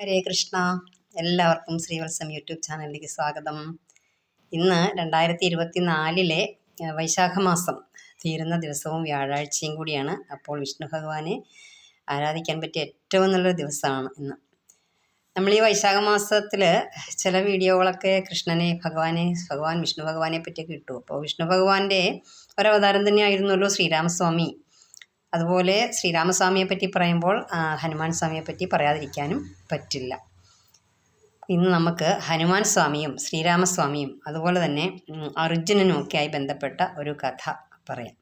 ഹരേ കൃഷ്ണ. എല്ലാവർക്കും ശ്രീവത്സം യൂട്യൂബ് ചാനലിലേക്ക് സ്വാഗതം. ഇന്ന് രണ്ടായിരത്തി ഇരുപത്തി നാലിലെ വൈശാഖമാസം തീരുന്ന ദിവസവും വ്യാഴാഴ്ചയും കൂടിയാണ്. അപ്പോൾ വിഷ്ണു ഭഗവാനെ ആരാധിക്കാൻ പറ്റിയ ഏറ്റവും നല്ലൊരു ദിവസമാണ് ഇന്ന്. നമ്മൾ ഈ വൈശാഖ മാസത്തിൽ ചില വീഡിയോകളൊക്കെ കൃഷ്ണനെ ഭഗവാനെ ഭഗവാൻ വിഷ്ണു ഭഗവാനെ പറ്റിയൊക്കെ കിട്ടും അപ്പോൾ വിഷ്ണു ഭഗവാന്റെ ഒരവതാരം തന്നെയായിരുന്നല്ലോ ശ്രീരാമസ്വാമി. അതുപോലെ ശ്രീരാമസ്വാമിയെ പറ്റി പറയുമ്പോൾ ഹനുമാൻ സ്വാമിയെ പറ്റി പറയാതിരിക്കാനും പറ്റില്ല. ഇന്ന് നമുക്ക് ഹനുമാൻ സ്വാമിയും ശ്രീരാമസ്വാമിയും അതുപോലെ തന്നെ അർജുനനും ഒക്കെയായി ബന്ധപ്പെട്ട ഒരു കഥ പറയാം.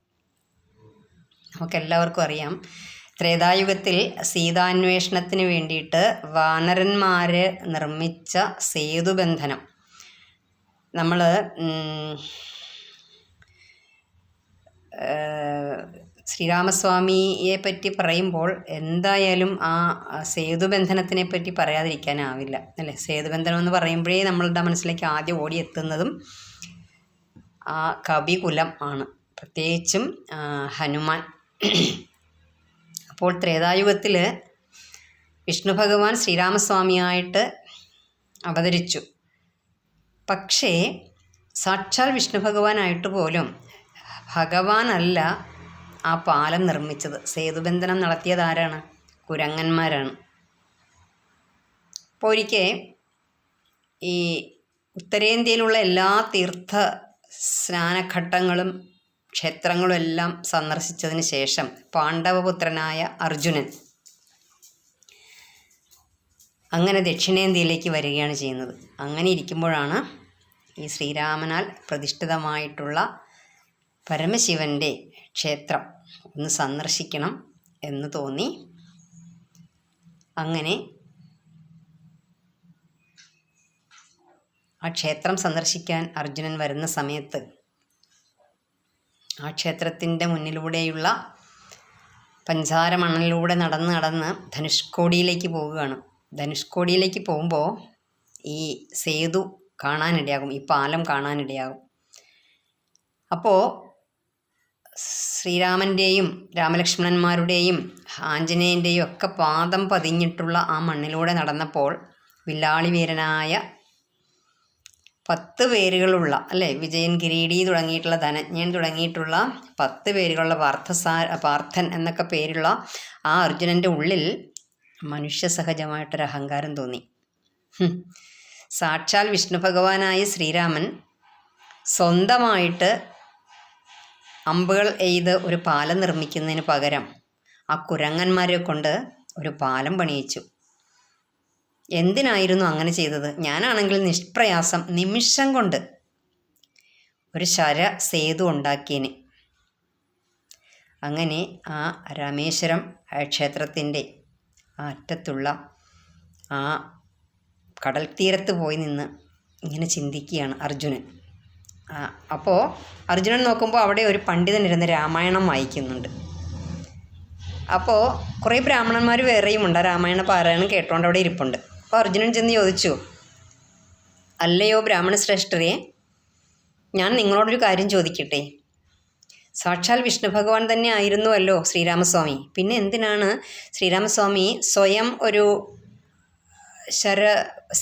നമുക്കെല്ലാവർക്കും അറിയാം ത്രേതായുഗത്തിൽ സീതാന്വേഷണത്തിന് വേണ്ടിയിട്ട് വാനരന്മാർ നിർമ്മിച്ച സേതുബന്ധനം. നമ്മൾ ശ്രീരാമസ്വാമിയെ പറ്റി പറയുമ്പോൾ എന്തായാലും ആ സേതുബന്ധനത്തിനെ പറ്റി പറയാതിരിക്കാനാവില്ല. അല്ലേ? സേതുബന്ധനം എന്ന് പറയുമ്പോഴേ നമ്മളുടെ മനസ്സിലേക്ക് ആദ്യം ഓടിയെത്തുന്നതും ആ കവികുലം ആണ്. പ്രത്യേകിച്ചും ഹനുമാൻ. അപ്പോൾ ത്രേതായുഗത്തിൽ വിഷ്ണു ഭഗവാൻ ശ്രീരാമസ്വാമിയായിട്ട് അവതരിച്ചു. പക്ഷേ സാക്ഷാൽ വിഷ്ണു ഭഗവാനായിട്ട് പോലും ഭഗവാനല്ല ആ പാലം നിർമ്മിച്ചത്. സേതുബന്ധനം നടത്തിയതാരാണ് കുരങ്ങന്മാരാണ്. അപ്പോൾ ഒരിക്കൽ ഈ ഉത്തരേന്ത്യയിലുള്ള എല്ലാ തീർത്ഥ സ്നാനഘട്ടങ്ങളും ക്ഷേത്രങ്ങളും എല്ലാം സന്ദർശിച്ചതിന് ശേഷം പാണ്ഡവപുത്രനായ അർജുനൻ അങ്ങനെ ദക്ഷിണേന്ത്യയിലേക്ക് വരികയാണ് ചെയ്യുന്നത്. അങ്ങനെ ഇരിക്കുമ്പോഴാണ് ഈ ശ്രീരാമനാൽ പ്രതിഷ്ഠിതമായിട്ടുള്ള പരമശിവന്റെ ക്ഷേത്രം. ഒന്ന് സന്ദർശിക്കണം എന്ന് തോന്നി. അങ്ങനെ ആ ക്ഷേത്രം സന്ദർശിക്കാൻ അർജുനൻ വരുന്ന സമയത്ത് ആ ക്ഷേത്രത്തിന്റെ മുന്നിലൂടെയുള്ള പഞ്ചാര മണലിലൂടെ നടന്ന് നടന്ന് ധനുഷ്കോടിയിലേക്ക് പോവുകയാണ്. ധനുഷ്കോടിയിലേക്ക് പോകുമ്പോൾ ഈ സേതു കാണാനിടയാകും ഈ പാലം കാണാനിടയാകും. അപ്പോൾ ശ്രീരാമന്റെയും രാമലക്ഷ്മണന്മാരുടെയും ആഞ്ജനേയന്റെയും ഒക്കെ പാദം പതിഞ്ഞിട്ടുള്ള ആ മണ്ണിലൂടെ നടന്നപ്പോൾ വില്ലാളി വീരനായ പത്ത് പേരുകളുള്ള അല്ലേ? വിജയൻ കിരീടി തുടങ്ങിയിട്ടുള്ള ധനജ്ഞൻ തുടങ്ങിയിട്ടുള്ള പത്ത് പേരുകളുള്ള പാർത്ഥസാ പാർത്ഥൻ എന്നൊക്കെ പേരുള്ള ആ അർജുനന്റെ ഉള്ളിൽ മനുഷ്യസഹജമായിട്ടൊരു അഹങ്കാരം തോന്നി. സാക്ഷാൽ വിഷ്ണു ഭഗവാനായ ശ്രീരാമൻ സ്വന്തമായിട്ട് അമ്പുകൾ എയ്ത് ഒരു പാലം നിർമ്മിക്കുന്നതിന് പകരം ആ കുരങ്ങന്മാരെ കൊണ്ട് ഒരു പാലം പണിയിച്ചു. എന്തിനായിരുന്നു അങ്ങനെ ചെയ്തത്? ഞാനാണെങ്കിൽ നിഷ്പ്രയാസം നിമിഷം കൊണ്ട് ഒരു ശര സേതു ഉണ്ടാക്കിയന്. അങ്ങനെ ആ രാമേശ്വരം ക്ഷേത്രത്തിന്റെ ആ അറ്റത്തുള്ള ആ കടൽ തീരത്ത് പോയി നിന്ന് ഇങ്ങനെ ചിന്തിക്കുകയാണ് അർജുനൻ. അപ്പോൾ അർജുനൻ നോക്കുമ്പോൾ അവിടെ ഒരു പണ്ഡിതൻ ഇരുന്ന് രാമായണം വായിക്കുന്നുണ്ട്. അപ്പോൾ കുറേ ബ്രാഹ്മണന്മാർ വേറെയും ഉണ്ട് ആ രാമായണ പാരായണം കേട്ടോണ്ട് അവിടെ ഇരിപ്പുണ്ട്. അപ്പോൾ അർജുനൻ ചെന്ന് ചോദിച്ചു അല്ലയോ ബ്രാഹ്മണ ശ്രേഷ്ഠരെ ഞാൻ നിങ്ങളോടൊരു കാര്യം ചോദിക്കട്ടെ? സാക്ഷാൽ വിഷ്ണു ഭഗവാൻ തന്നെ ആയിരുന്നുവല്ലോ ശ്രീരാമസ്വാമി. പിന്നെ എന്തിനാണ് ശ്രീരാമസ്വാമി സ്വയം ഒരു ശര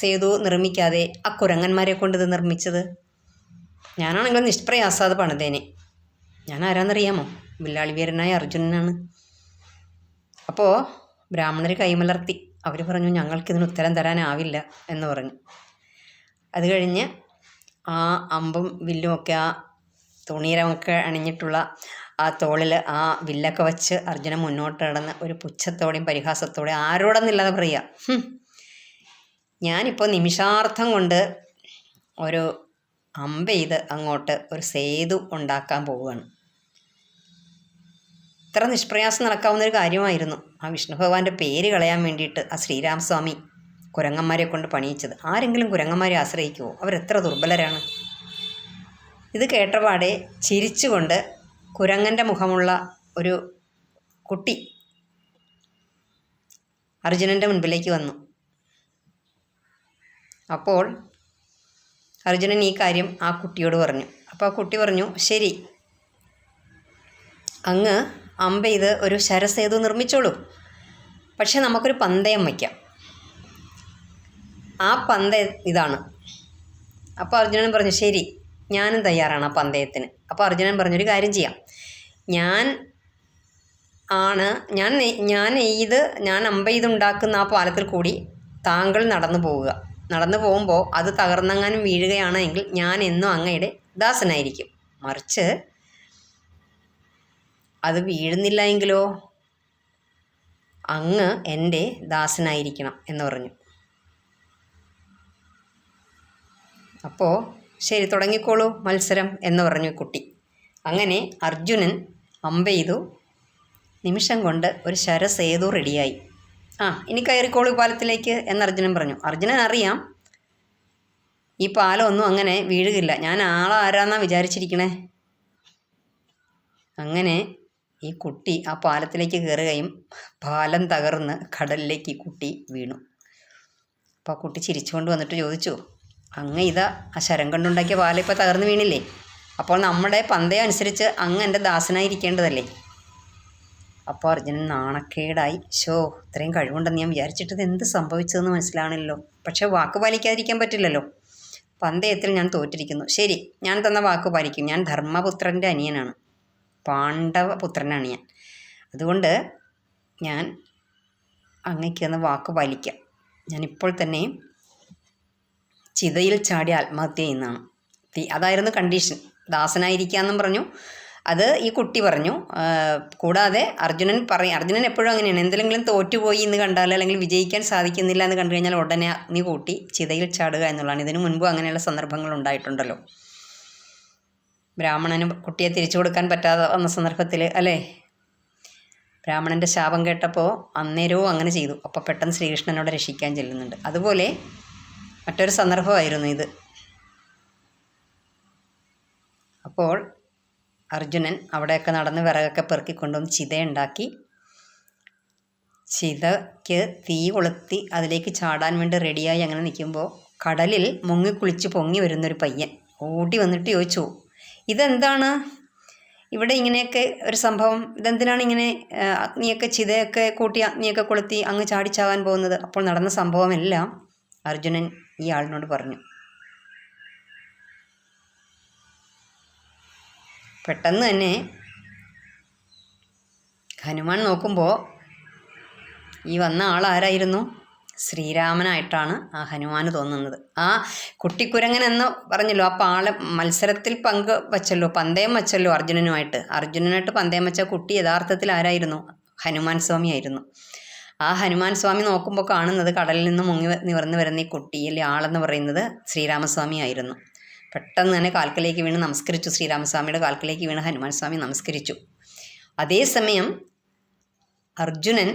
സേതു നിർമ്മിക്കാതെ ആ കുരങ്ങന്മാരെ കൊണ്ട് ഇത് നിർമ്മിച്ചത്? ഞാനാണെങ്കിൽ നിഷ്പ്രയാസാത് പണിതേനെ. ഞാൻ ആരാന്നറിയാമോ വില്ലാളി വീരനായ അർജുനനാണ്. അപ്പോൾ ബ്രാഹ്മണർ കൈമലർത്തി. അവർ പറഞ്ഞു ഞങ്ങൾക്കിതിന് ഉത്തരം തരാനാവില്ല എന്ന് പറഞ്ഞു. അത് കഴിഞ്ഞ് ആ അമ്പും വില്ലും ഒക്കെ ആ തുണീരമൊക്കെ അണിഞ്ഞിട്ടുള്ള ആ തോളിൽ ആ വില്ലൊക്കെ വെച്ച് അർജുനൻ മുന്നോട്ട് നടന്ന് ഒരു പുച്ഛത്തോടെയും പരിഹാസത്തോടെയും ആരോടെന്നില്ലാതെ പറയുക. "ഹും, ഞാനിപ്പോൾ നിമിഷാർത്ഥം കൊണ്ട് ഒരു അമ്പ ചെയ്ത് അങ്ങോട്ട് ഒരു സേതു ഉണ്ടാക്കാൻ പോവുകയാണ്. ഇത്ര നിഷ്പ്രയാസം നടക്കാവുന്ന ഒരു കാര്യമായിരുന്നു ആ വിഷ്ണു ഭഗവാന്റെ പേര് കളയാൻ വേണ്ടിയിട്ട് ആ ശ്രീരാമസ്വാമി കുരങ്ങന്മാരെ കൊണ്ട് പണിയിച്ചത്. ആരെങ്കിലും കുരങ്ങന്മാരെ ആശ്രയിക്കുമോ അവരെത്ര ദുർബലരാണ്. ഇത് കേട്ടപാടെ ചിരിച്ചുകൊണ്ട് കുരങ്ങന്റെ മുഖമുള്ള ഒരു കുട്ടി അർജുനന്റെ മുൻപിലേക്ക് വന്നു. അപ്പോൾ അർജുനൻ ഈ കാര്യം ആ കുട്ടിയോട് പറഞ്ഞു. അപ്പോൾ ആ കുട്ടി പറഞ്ഞു ശരി. അങ്ങ് അമ്പ ഇത് ഒരു ശരസേതു നിർമ്മിച്ചോളൂ. പക്ഷെ നമുക്കൊരു പന്തയം വയ്ക്കാം. ആ പന്തയം ഇതാണ്. അപ്പോൾ അർജുനൻ പറഞ്ഞു ശരി. ഞാനും തയ്യാറാണ് ആ പന്തയത്തിന്. അപ്പോൾ അർജുനൻ പറഞ്ഞൊരു കാര്യം ചെയ്യാം. ഞാൻ ആണ് ഞാൻ ഞാൻ എയ്ത് ഞാൻ അമ്പ ഇതുണ്ടാക്കുന്ന ആ പാലത്തിൽ കൂടി താങ്കൾ നടന്നു പോവുക. നടന്നു പോകുമ്പോൾ അത് തകർന്നെങ്ങാനും വീഴുകയാണെങ്കിൽ ഞാൻ എന്നും അങ്ങയുടെ ദാസനായിരിക്കും. മറിച്ച് അത് വീഴുന്നില്ല എങ്കിലോ? അങ്ങ് എന്റെ ദാസനായിരിക്കണം എന്ന് പറഞ്ഞു. അപ്പോൾ ശരി തുടങ്ങിക്കോളൂ മത്സരം എന്ന് പറഞ്ഞു കുട്ടി. അങ്ങനെ അർജുനൻ അമ്പെയ്തു. നിമിഷം കൊണ്ട് ഒരു ശരസേതു റെഡിയായി. ആ ഇനി കയറിക്കോളൂ പാലത്തിലേക്ക് എന്ന് അർജുനൻ പറഞ്ഞു. അർജുനൻ അറിയാം ഈ പാലമൊന്നും അങ്ങനെ വീഴുകില്ല ഞാൻ ആളെ ആളാരാന്നാ വിചാരിച്ചിരിക്കണേ? അങ്ങനെ ഈ കുട്ടി ആ പാലത്തിലേക്ക് കയറുകയും പാലം തകർന്ന് കടലിലേക്ക് ഈ കുട്ടി വീണു. അപ്പോൾ ആ കുട്ടി ചിരിച്ചുകൊണ്ട് വന്നിട്ട് ചോദിച്ചു അങ്ങ് ഇതാ ആ ശരം കൊണ്ടുണ്ടാക്കിയ പാലം ഇപ്പോൾ തകർന്ന് വീണില്ലേ? അപ്പോൾ നമ്മുടെ പന്തയം അനുസരിച്ച് അങ്ങ് എന്റെ ദാസനായിരിക്കേണ്ടതല്ലേ അപ്പോൾ അർജുനൻ നാണക്കേടായി. ഷോ ഇത്രയും കഴിവുണ്ടെന്ന് ഞാൻ വിചാരിച്ചിട്ട് ഇത് എന്ത് സംഭവിച്ചതെന്ന് മനസ്സിലാണല്ലോ പക്ഷേ വാക്ക് പാലിക്കാതിരിക്കാൻ പറ്റില്ലല്ലോ. പന്തയത്തിൽ ഞാൻ തോറ്റിരിക്കുന്നു. ശരി ഞാൻ തന്ന വാക്ക് പാലിക്കും. ഞാൻ ധർമ്മപുത്രന്റെ അനിയനാണ്. പാണ്ഡവപുത്രനാണ് ഞാൻ അതുകൊണ്ട് ഞാൻ അങ്ങയ്ക്ക് തന്ന വാക്ക് പാലിക്കാം. ഞാനിപ്പോൾ തന്നെ ചിതയിൽ ചാടി ആത്മഹത്യ ചെയ്യുന്നതാണ്. അതായിരുന്നു കണ്ടീഷൻ ദാസനായിരിക്കാമെന്നും പറഞ്ഞു. അത് ഈ കുട്ടി പറഞ്ഞു കൂടാതെ അർജുനൻ പറയും അർജുനൻ എപ്പോഴും അങ്ങനെയാണ്. എന്തെങ്കിലും തോറ്റുപോയി എന്ന് കണ്ടാൽ അല്ലെങ്കിൽ വിജയിക്കാൻ സാധിക്കുന്നില്ല എന്ന് കണ്ടു കഴിഞ്ഞാൽ ഉടനെ അഗ്നി കൂട്ടി ചിതയിൽ ചാടുക എന്നുള്ളതാണ്. ഇതിനു മുൻപ് അങ്ങനെയുള്ള സന്ദർഭങ്ങൾ ഉണ്ടായിട്ടുണ്ടല്ലോ. ബ്രാഹ്മണന് കുട്ടിയെ തിരിച്ചു കൊടുക്കാൻ പറ്റാതെ വന്ന സന്ദർഭത്തിൽ അല്ലേ? ബ്രാഹ്മണന്റെ ശാപം കേട്ടപ്പോൾ അന്നേരവും അങ്ങനെ ചെയ്തു. അപ്പോൾ പെട്ടെന്ന് ശ്രീകൃഷ്ണനോട് രക്ഷിക്കാൻ ചെല്ലുന്നുണ്ട്. അതുപോലെ മറ്റൊരു സന്ദർഭമായിരുന്നു ഇത്. അപ്പോൾ അർജുനൻ അവിടെയൊക്കെ നടന്ന് വിറകൊക്കെ പെറുക്കിക്കൊണ്ടുവന്ന് ചിതയുണ്ടാക്കി. ചിതയ്ക്ക് തീ കൊളുത്തി അതിലേക്ക് ചാടാൻ വേണ്ടി റെഡിയായി അങ്ങനെ നിൽക്കുമ്പോൾ കടലിൽ മുങ്ങി കുളിച്ച് പൊങ്ങി വരുന്നൊരു പയ്യൻ ഓടി വന്നിട്ട് ചോദിച്ചു ഇതെന്താണ്? ഇവിടെ ഇങ്ങനെയൊക്കെ ഒരു സംഭവം ഇതെന്തിനാണ് ഇങ്ങനെ അഗ്നിയൊക്കെ ചിതയൊക്കെ കൂട്ടി അഗ്നിയൊക്കെ കൊളുത്തി അങ്ങ് ചാടിച്ചാകാൻ പോകുന്നത്? അപ്പോൾ നടന്ന സംഭവമെല്ലാം അർജുനൻ ഈ ആളിനോട് പറഞ്ഞു. പെട്ടെന്ന് തന്നെ ഹനുമാൻ നോക്കുമ്പോൾ ഈ വന്ന ആൾ ആരായിരുന്നു ശ്രീരാമനായിട്ടാണ് ആ ഹനുമാന് തോന്നുന്നത്. ആ കുട്ടിക്കുരങ്ങൻ എന്ന് പറഞ്ഞല്ലോ ആ പാള മത്സരത്തിൽ പങ്ക് വച്ചല്ലോ പന്തയം വച്ചല്ലോ അർജുനനുമായിട്ട്. അർജുനനായിട്ട് പന്തയം വെച്ച കുട്ടി യഥാർത്ഥത്തിൽ ആരായിരുന്നു? ഹനുമാൻ സ്വാമി ആയിരുന്നു. ആ ഹനുമാൻ സ്വാമി നോക്കുമ്പോൾ കാണുന്നത് കടലിൽ നിന്ന് മുങ്ങി നിവർന്ന് വരുന്ന ഈ കുട്ടിയിലെ ആളെന്ന് പറയുന്നത് ശ്രീരാമസ്വാമി ആയിരുന്നു. പെട്ടെന്ന് തന്നെ കാൽക്കലേക്ക് വീണ് നമസ്കരിച്ചു. ശ്രീരാമസ്വാമിയുടെ കാൽക്കലേക്ക് വീണ് ഹനുമാൻ സ്വാമി നമസ്കരിച്ചു. അതേസമയം അർജുനൻ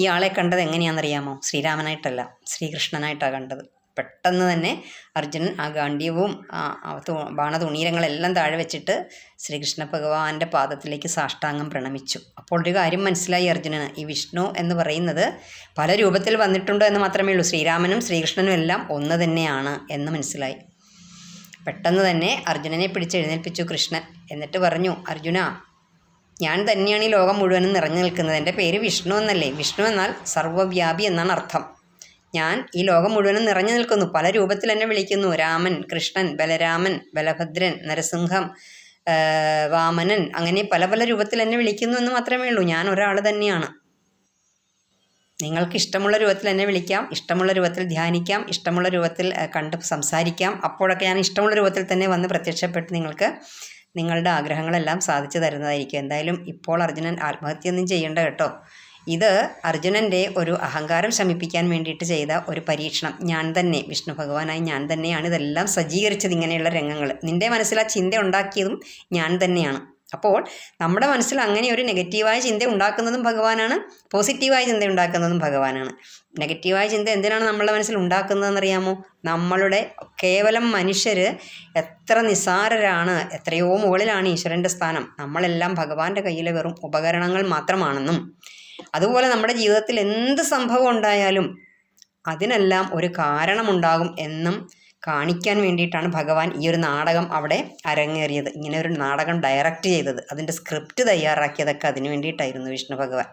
ഇയാളെ കണ്ടത് എങ്ങനെയാണെന്നറിയാമോ? ശ്രീരാമനായിട്ടല്ല ശ്രീകൃഷ്ണനായിട്ടാണ് കണ്ടത്. പെട്ടെന്ന് തന്നെ അർജുനൻ ആ ഗാണ്ഡ്യവും ബാണതുണീരങ്ങളെല്ലാം താഴെ വെച്ചിട്ട് ശ്രീകൃഷ്ണ ഭഗവാന്റെ പാദത്തിലേക്ക് സാഷ്ടാംഗം പ്രണമിച്ചു. അപ്പോൾ ഒരു കാര്യം മനസ്സിലായി അർജുനന്. ഈ വിഷ്ണു എന്ന് പറയുന്നത് പല രൂപത്തിൽ വന്നിട്ടുണ്ട് എന്ന് മാത്രമേ ഉള്ളൂ. ശ്രീരാമനും ശ്രീകൃഷ്ണനും എല്ലാം ഒന്ന് തന്നെയാണ് എന്ന് മനസ്സിലായി. പെട്ടെന്ന് തന്നെ അർജുനനെ പിടിച്ചെഴുന്നേൽപ്പിച്ചു കൃഷ്ണൻ. എന്നിട്ട് പറഞ്ഞു അർജുന ഞാൻ തന്നെയാണ് ഈ ലോകം മുഴുവനും നിറഞ്ഞു നിൽക്കുന്നത്. എന്റെ പേര് വിഷ്ണു എന്നല്ലേ? വിഷ്ണു എന്നാൽ സർവവ്യാപി എന്നാണ് അർത്ഥം. ഞാൻ ഈ ലോകം മുഴുവനും നിറഞ്ഞു നിൽക്കുന്നു. പല രൂപത്തിൽ എന്നെ വിളിക്കുന്നു. രാമൻ കൃഷ്ണൻ ബലരാമൻ ബലഭദ്രൻ നരസിംഹം വാമനൻ. അങ്ങനെ പല പല രൂപത്തിൽ എന്നെ വിളിക്കുന്നു എന്ന് മാത്രമേ ഉള്ളൂ. ഞാൻ ഒരാൾ തന്നെയാണ്. നിങ്ങൾക്ക് ഇഷ്ടമുള്ള രൂപത്തിൽ എന്നെ വിളിക്കാം ഇഷ്ടമുള്ള രൂപത്തിൽ ധ്യാനിക്കാം ഇഷ്ടമുള്ള രൂപത്തിൽ കണ്ട് സംസാരിക്കാം. അപ്പോഴൊക്കെ ഞാൻ ഇഷ്ടമുള്ള രൂപത്തിൽ തന്നെ വന്ന് പ്രത്യക്ഷപ്പെട്ട് നിങ്ങൾക്ക് നിങ്ങളുടെ ആഗ്രഹങ്ങളെല്ലാം സാധിച്ചു തരുന്നതായിരിക്കും. എന്തായാലും ഇപ്പോൾ അർജുനൻ ആത്മഹത്യയൊന്നും ചെയ്യേണ്ട കേട്ടോ. ഇത് അർജുനന്റെ ഒരു അഹങ്കാരം ശമിപ്പിക്കാൻ വേണ്ടിയിട്ട് ചെയ്ത ഒരു പരീക്ഷണം. ഞാൻ തന്നെ വിഷ്ണു ഭഗവാനായി ഞാൻ തന്നെയാണ് ഇതെല്ലാം സജ്ജീകരിച്ചത് ഇങ്ങനെയുള്ള രംഗങ്ങൾ. നിന്റെ മനസ്സിൽ ആ ചിന്ത ഉണ്ടാക്കിയതും ഞാൻ തന്നെയാണ്. അപ്പോൾ നമ്മുടെ മനസ്സിൽ അങ്ങനെ ഒരു നെഗറ്റീവായ ചിന്ത ഉണ്ടാക്കുന്നതും ഭഗവാനാണ് പോസിറ്റീവായ ചിന്ത ഉണ്ടാക്കുന്നതും ഭഗവാനാണ്. നെഗറ്റീവായ ചിന്ത എന്തിനാണ് നമ്മളുടെ മനസ്സിൽ ഉണ്ടാക്കുന്നതെന്നറിയാമോ? നമ്മളുടെ കേവലം മനുഷ്യർ എത്ര നിസാരരാണ് എത്രയോ മുകളിലാണ് ഈശ്വരന്റെ സ്ഥാനം. നമ്മളെല്ലാം ഭഗവാന്റെ കയ്യിലെ വെറും ഉപകരണങ്ങൾ മാത്രമാണെന്നും അതുപോലെ നമ്മുടെ ജീവിതത്തിൽ എന്ത് സംഭവം ഉണ്ടായാലും അതിനെല്ലാം ഒരു കാരണമുണ്ടാകും എന്നും കാണിക്കാൻ വേണ്ടിയിട്ടാണ് ഭഗവാൻ ഈ ഒരു നാടകം അവിടെ അരങ്ങേറിയത്. ഇങ്ങനെ ഒരു നാടകം ഡയറക്റ്റ് ചെയ്തത്. അതിന്റെ സ്ക്രിപ്റ്റ് തയ്യാറാക്കിയതൊക്കെ അതിന് വേണ്ടിയിട്ടായിരുന്നു വിഷ്ണു ഭഗവാൻ.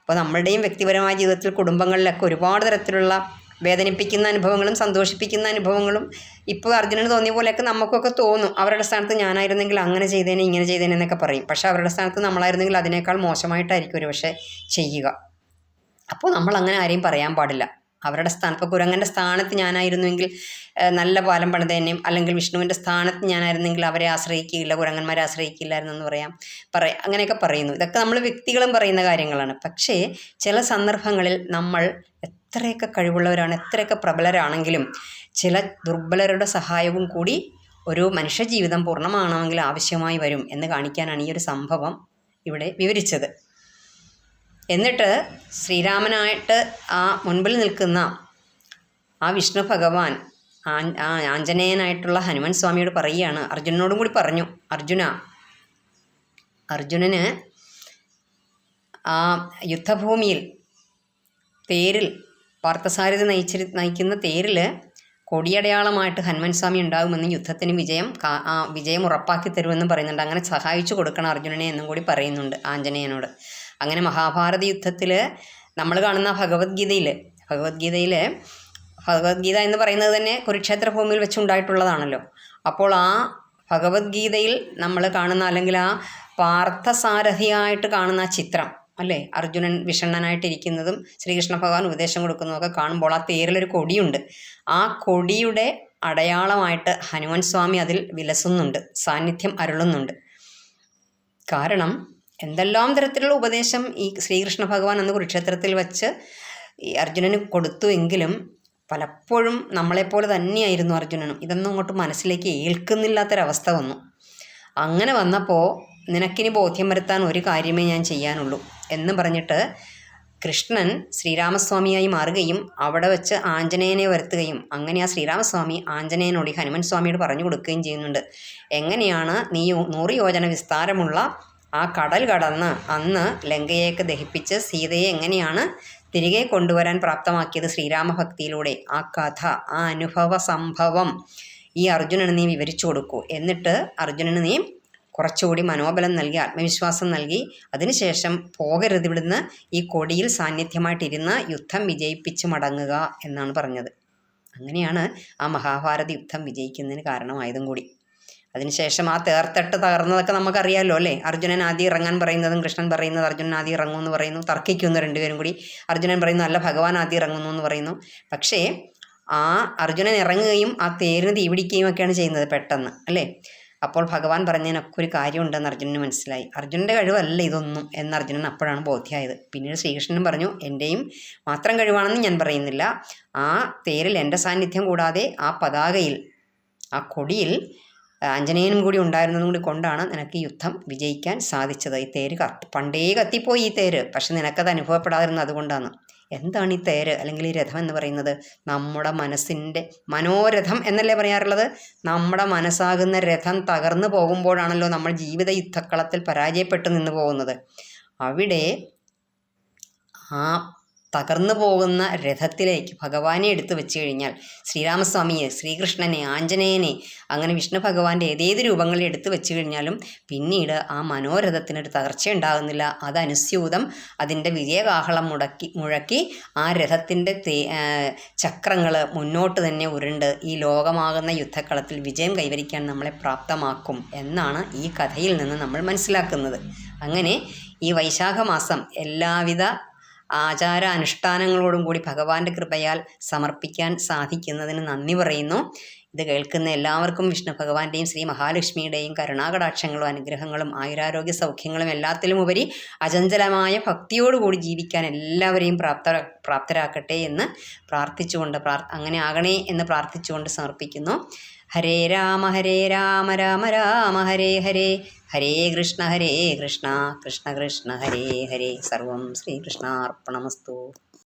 അപ്പോൾ നമ്മളുടെയും വ്യക്തിപരമായ ജീവിതത്തിൽ കുടുംബങ്ങളിലൊക്കെ ഒരുപാട് തരത്തിലുള്ള വേദനിപ്പിക്കുന്ന അനുഭവങ്ങളും സന്തോഷിപ്പിക്കുന്ന അനുഭവങ്ങളും ഇപ്പോൾ അർജുനന് തോന്നിയ പോലെയൊക്കെ നമുക്കൊക്കെ തോന്നും. അവരുടെ സ്ഥാനത്ത് ഞാനായിരുന്നെങ്കിൽ അങ്ങനെ ചെയ്തേനെ ഇങ്ങനെ ചെയ്തേനെ എന്നൊക്കെ പറയും. പക്ഷേ അവരുടെ സ്ഥാനത്ത് നമ്മളായിരുന്നെങ്കിൽ അതിനേക്കാൾ മോശമായിട്ടായിരിക്കും ഒരു പക്ഷേ ചെയ്യുക. അപ്പോൾ നമ്മൾ അങ്ങനെ ആരെയും പറയാൻ പാടില്ല. അവരുടെ സ്ഥാനം ഇപ്പോൾ കുരങ്ങന്റെ സ്ഥാനത്ത് ഞാനായിരുന്നുവെങ്കിൽ നല്ല പാലം പണിതേനെയും അല്ലെങ്കിൽ വിഷ്ണുവിന്റെ സ്ഥാനത്ത് ഞാനായിരുന്നെങ്കിൽ അവരെ ആശ്രയിക്കുകയില്ല കുരങ്ങന്മാരെ ആശ്രയിക്കില്ലായിരുന്നു എന്ന് പറയാം പറയാം അങ്ങനെയൊക്കെ പറയുന്നു. ഇതൊക്കെ നമ്മൾ വ്യക്തികളും പറയുന്ന കാര്യങ്ങളാണ്. പക്ഷേ ചില സന്ദർഭങ്ങളിൽ നമ്മൾ എത്രയൊക്കെ കഴിവുള്ളവരാണ് എത്രയൊക്കെ പ്രബലരാണെങ്കിലും ചില ദുർബലരുടെ സഹായവും കൂടി ഒരു മനുഷ്യജീവിതം പൂർണമാണെങ്കിൽ ആവശ്യമായി വരും എന്ന് കാണിക്കാനാണ് ഈ ഒരു സംഭവം ഇവിടെ വിവരിച്ചത്. എന്നിട്ട് ശ്രീരാമനായിട്ട് ആ മുൻപിൽ നിൽക്കുന്ന ആ വിഷ്ണു ഭഗവാൻ ആ ആഞ്ജനേയനായിട്ടുള്ള ഹനുമാൻ സ്വാമിയോട് പറയുകയാണ് അർജുനനോടും കൂടി പറഞ്ഞു അർജുന അർജുനന് ആ യുദ്ധഭൂമിയിൽ തേരിൽ പാർത്ഥസാരഥി നയിച്ചിരി നയിക്കുന്ന തേരിൽ കൊടിയടയാളമായിട്ട് ഹനുമാൻ സ്വാമി ഉണ്ടാകുമെന്നും യുദ്ധത്തിന് വിജയം ആ വിജയം ഉറപ്പാക്കി തരുമെന്നും പറയുന്നുണ്ട്. അങ്ങനെ സഹായിച്ചു കൊടുക്കണം അർജുനനെ എന്നും കൂടി പറയുന്നുണ്ട് ആഞ്ജനേയനോട്. അങ്ങനെ മഹാഭാരത യുദ്ധത്തിൽ നമ്മൾ കാണുന്ന ഭഗവത്ഗീതയിൽ ഭഗവത്ഗീതയിൽ ഭഗവത്ഗീത എന്ന് പറയുന്നത് തന്നെ കുരുക്ഷേത്ര ഭൂമിയിൽ വെച്ചുണ്ടായിട്ടുള്ളതാണല്ലോ. അപ്പോൾ ആ ഭഗവത്ഗീതയിൽ നമ്മൾ കാണുന്ന അല്ലെങ്കിൽ ആ പാർത്ഥസാരഥിയായിട്ട് കാണുന്ന ചിത്രം അല്ലേ? അർജുനൻ വിഷണ്ണനായിട്ടിരിക്കുന്നതും ശ്രീകൃഷ്ണ ഭഗവാൻ ഉപദേശം കൊടുക്കുന്നതൊക്കെ കാണുമ്പോൾ ആ തേരിലൊരു കൊടിയുണ്ട്. ആ കൊടിയുടെ അടയാളമായിട്ട് ഹനുമാൻ സ്വാമി അതിൽ വിലസുന്നുണ്ട് സാന്നിധ്യം അരുളുന്നുണ്ട്. കാരണം എന്തെല്ലാം തരത്തിലുള്ള ഉപദേശം ഈ ശ്രീകൃഷ്ണ ഭഗവാൻ അന്ന് കുരുക്ഷേത്രത്തിൽ വച്ച് ഈ അർജുനന് കൊടുത്തു എങ്കിലും പലപ്പോഴും നമ്മളെപ്പോലെ തന്നെയായിരുന്നു അർജുനനും. ഇതൊന്നും അങ്ങോട്ട് മനസ്സിലേക്ക് ഏൽക്കുന്നില്ലാത്തൊരവസ്ഥ വന്നു. അങ്ങനെ വന്നപ്പോൾ നിനക്കിനി ബോധ്യം വരുത്താൻ ഒരു കാര്യമേ ഞാൻ ചെയ്യാനുള്ളൂ എന്ന് പറഞ്ഞിട്ട് കൃഷ്ണൻ ശ്രീരാമസ്വാമിയായി മാറുകയും അവിടെ വെച്ച് ആഞ്ജനേയനെ വരുത്തുകയും അങ്ങനെ ആ ശ്രീരാമസ്വാമി ആഞ്ജനേയനോട് ഹനുമൻ സ്വാമിയോട് പറഞ്ഞു കൊടുക്കുകയും ചെയ്യുന്നുണ്ട്. എങ്ങനെയാണ് നീ നൂറ് യോജന വിസ്താരമുള്ള ആ കടൽ കടന്ന് അന്ന് ലങ്കയേക്ക് ദഹിപ്പിച്ച് സീതയെ എങ്ങനെയാണ് തിരികെ കൊണ്ടുവരാൻ പ്രാപ്തമാക്കിയത് ശ്രീരാമഭക്തിയിലൂടെ? ആ കഥ ആ അനുഭവ സംഭവം ഈ അർജുനന് നീ വിവരിച്ചു കൊടുക്കൂ. എന്നിട്ട് അർജുനന് നീ കുറച്ചുകൂടി മനോബലം നൽകി ആത്മവിശ്വാസം നൽകി. അതിനുശേഷം പോകരുത് ഇവിടുന്ന്. ഈ കൊടിയിൽ സാന്നിധ്യമായിട്ടിരുന്ന് യുദ്ധം വിജയിപ്പിച്ച് മടങ്ങുക എന്നാണ് പറഞ്ഞത്. അങ്ങനെയാണ് ആ മഹാഭാരത യുദ്ധം വിജയിക്കുന്നതിന് കാരണമായതും കൂടി. അതിനുശേഷം ആ തേർത്തട്ട് തകർന്നതൊക്കെ നമുക്കറിയാമല്ലോ അല്ലേ? അർജുനൻ ആദ്യം ഇറങ്ങാൻ പറയുന്നതും കൃഷ്ണൻ പറയുന്നത് അർജുനൻ ആദ്യം ഇറങ്ങും എന്ന് പറയുന്നു. തർക്കിക്കുന്നു രണ്ടുപേരും കൂടി. അർജുനൻ പറയുന്നു അല്ല ഭഗവാൻ ആദ്യം ഇറങ്ങുന്നു എന്ന് പറയുന്നു. പക്ഷേ ആ അർജുനൻ ഇറങ്ങുകയും ആ തേരിന് തീപിടിക്കുകയും ഒക്കെയാണ് ചെയ്യുന്നത് പെട്ടെന്ന് അല്ലേ? അപ്പോൾ ഭഗവാൻ പറഞ്ഞതിനൊക്കെ ഒരു കാര്യമുണ്ടെന്ന് അർജുനന് മനസ്സിലായി. അർജുനന്റെ കഴിവല്ല ഇതൊന്നും എന്ന് അർജുനൻ അപ്പോഴാണ് ബോധ്യമായത് പിന്നീട് ശ്രീകൃഷ്ണൻ പറഞ്ഞു എന്റെയും മാത്രം കഴിവാണെന്ന് ഞാൻ പറയുന്നില്ല. ആ തേരിൽ എന്റെ സാന്നിധ്യം കൂടാതെ ആ പതാകയിൽ ആ കൊടിയിൽ ആഞ്ജനേയനും കൂടി ഉണ്ടായിരുന്നതും കൂടി കൊണ്ടാണ് നിനക്ക് യുദ്ധം വിജയിക്കാൻ സാധിച്ചത്. ഈ തേര് കത്ത് പണ്ടേ കത്തിപ്പോയി ഈ തേര് പക്ഷെ നിനക്കത് അനുഭവപ്പെടാതിരുന്നത് അതുകൊണ്ടാണ്. എന്താണ് ഈ തേര് അല്ലെങ്കിൽ ഈ രഥം എന്ന് പറയുന്നത്? നമ്മുടെ മനസ്സിന്റെ മനോരഥം എന്നല്ലേ പറയാറുള്ളത്? നമ്മുടെ മനസ്സാകുന്ന രഥം തകർന്നു പോകുമ്പോഴാണല്ലോ നമ്മൾ ജീവിത യുദ്ധക്കളത്തിൽ പരാജയപ്പെട്ടു നിന്ന് പോകുന്നത്. അവിടെ ആ തകർന്നു പോകുന്ന രഥത്തിലേക്ക് ഭഗവാനെ എടുത്തു വെച്ച് കഴിഞ്ഞാൽ ശ്രീരാമസ്വാമിയെ ശ്രീകൃഷ്ണനെ ആഞ്ജനേയനെ അങ്ങനെ വിഷ്ണു ഭഗവാന്റെ ഏതേത് രൂപങ്ങളിൽ എടുത്തു വെച്ച് കഴിഞ്ഞാലും പിന്നീട് ആ മനോരഥത്തിനൊരു തകർച്ച ഉണ്ടാകുന്നില്ല. അതനുസ്യൂതം അതിന്റെ വിജയകാഹളം മുടക്കി മുഴക്കി ആ രഥത്തിന്റെ ചക്രങ്ങൾ മുന്നോട്ട് തന്നെ ഉരുണ്ട് ഈ ലോകമാകുന്ന യുദ്ധക്കളത്തിൽ വിജയം കൈവരിക്കാൻ നമ്മളെ പ്രാപ്തമാക്കും എന്നാണ് ഈ കഥയിൽ നിന്ന് നമ്മൾ മനസ്സിലാക്കുന്നത്. അങ്ങനെ ഈ വൈശാഖ മാസം എല്ലാവിധ ആചാര അനുഷ്ഠാനങ്ങളോടും കൂടി ഭഗവാന്റെ കൃപയാൽ സമർപ്പിക്കാൻ സാധിക്കുന്നതിന് നന്ദി പറയുന്നു. ഇത് കേൾക്കുന്ന എല്ലാവർക്കും വിഷ്ണു ഭഗവാന്റെയും ശ്രീ മഹാലക്ഷ്മിയുടെയും കരുണാകടാക്ഷങ്ങളും അനുഗ്രഹങ്ങളും ആയുരാരോഗ്യ സൗഖ്യങ്ങളും എല്ലാത്തിലും ഉപരി അചഞ്ചലമായ ഭക്തിയോടുകൂടി ജീവിക്കാൻ എല്ലാവരെയും പ്രാപ്ത പ്രാപ്തരാക്കട്ടെ എന്ന് പ്രാർത്ഥിച്ചുകൊണ്ട് പ്രാർ അങ്ങനെ ആകണേ എന്ന് പ്രാർത്ഥിച്ചുകൊണ്ട് സമർപ്പിക്കുന്നു. ഹരേ രാമ ഹരേ രാമ രാമ രാമ ഹരേ ഹരേ. ഹരേ കൃഷ്ണ ഹരേ കൃഷ്ണ കൃഷ്ണ കൃഷ്ണ ഹരേ ഹരേ. സർവം ശ്രീകൃഷ്ണാർപ്പണമസ്തു.